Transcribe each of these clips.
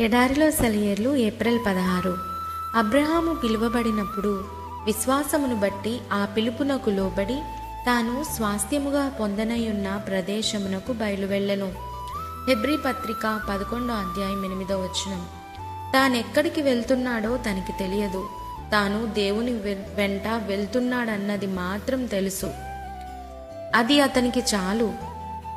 ఎడారిలో సెలయేర్లు ఏప్రిల్ పదహారు. అబ్రహాము పిలువబడినప్పుడు విశ్వాసమును బట్టి ఆ పిలుపునకు లోబడి తాను స్వాస్థ్యముగా పొందనయున్న ప్రదేశమునకు బయలువెళ్ళెను. హెబ్రీ పత్రిక పదకొండో అధ్యాయం ఎనిమిదో వచనం. తానెక్కడికి వెళ్తున్నాడో తనకి తెలియదు. తాను దేవుని వె- వెంట వెళ్తున్నాడన్నది మాత్రం తెలుసు. అది అతనికి చాలు.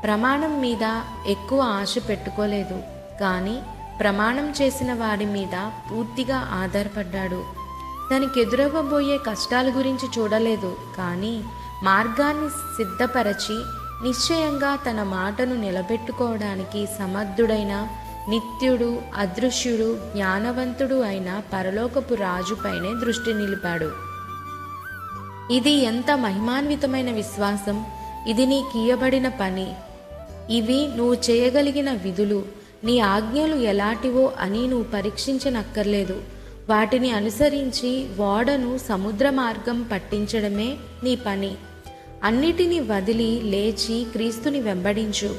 ప్రమాణం మీద ఎక్కువ ఆశ పెట్టుకోలేదు. కానీ ప్రమాణం చేసిన వాడి మీద పూర్తిగా ఆధారపడ్డాడు. తనకి ఎదురవ్వబోయే కష్టాల గురించి చూడలేదు కానీ మార్గాన్ని సిద్ధపరచి నిశ్చయంగా తన మాటను నిలబెట్టుకోవడానికి సమర్థుడైన నిత్యుడు అదృశ్యుడు జ్ఞానవంతుడు అయిన పరలోకపు రాజుపైనే దృష్టి నిలిపాడు. ఇది ఎంత మహిమాన్వితమైన విశ్వాసం! ఇది నీకియ్యబడిన పని. ఇవి నువ్వు చేయగలిగిన విధులు. నీ ఆజ్ఞలు ఎలాంటివో అని నువ్వు పరీక్షించనక్కర్లేదు. వాటిని అనుసరించి ఓడను సముద్ర మార్గం పట్టించడమే నీ పని. అన్నిటినీ వదిలి లేచి క్రీస్తుని వెంబడించు.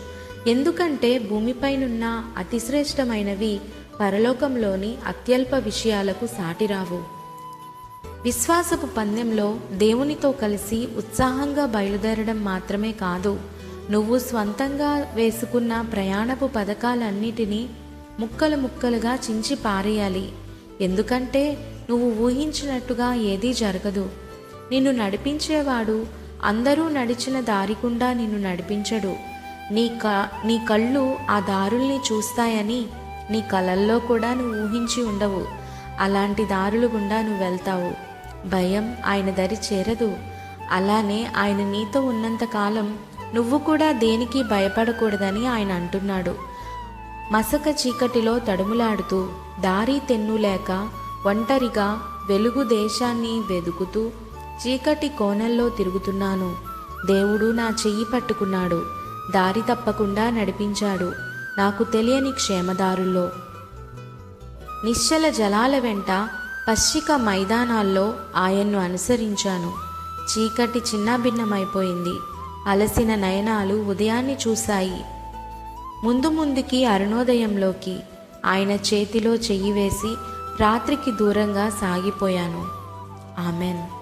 ఎందుకంటే భూమిపైనున్న అతిశ్రేష్టమైనవి పరలోకంలోని అత్యల్ప విషయాలకు సాటిరావు. విశ్వాసపు పందెంలో దేవునితో కలిసి ఉత్సాహంగా బయలుదేరడం మాత్రమే కాదు. నువ్వు స్వంతంగా వేసుకున్న ప్రయాణపు పథకాలన్నిటినీ ముక్కలు ముక్కలుగా చించి పారేయాలి. ఎందుకంటే నువ్వు ఊహించినట్టుగా ఏదీ జరగదు. నిన్ను నడిపించేవాడు అందరూ నడిచిన దారికుండా నిన్ను నడిపించడు. నీ క నీ కళ్ళు ఆ దారుల్ని చూస్తాయని నీ కలల్లో కూడా నువ్వు ఊహించి ఉండవు. అలాంటి దారులు గుండా నువ్వు వెళ్తావు. భయం ఆయన దరి చేరదు. అలానే ఆయన నీతో ఉన్నంత కాలం నువ్వు కూడా దేనికి భయపడకూడదని ఆయన అంటున్నాడు. మసక చీకటిలో తడుములాడుతూ దారి తెన్నులేక ఒంటరిగా వెలుగు దేశాన్ని వెదుకుతూ చీకటి కోణంలో తిరుగుతున్నాను. దేవుడు నా చెయ్యి పట్టుకున్నాడు దారి తప్పకుండా నడిపించాడు నాకు తెలియని క్షేమదారుల్లో. నిశ్చల జలాల వెంట పశ్చిక మైదానాల్లో ఆయన్ను అనుసరించాను. చీకటి చిన్నాభిన్నమైపోయింది. అలసిన నయనాలు ఉదయాన్ని చూశాయి. ముందు ముందుకి అరుణోదయంలోకి ఆయన చేతిలో చెయ్యి వేసి రాత్రికి దూరంగా సాగిపోయాను. ఆమెన్.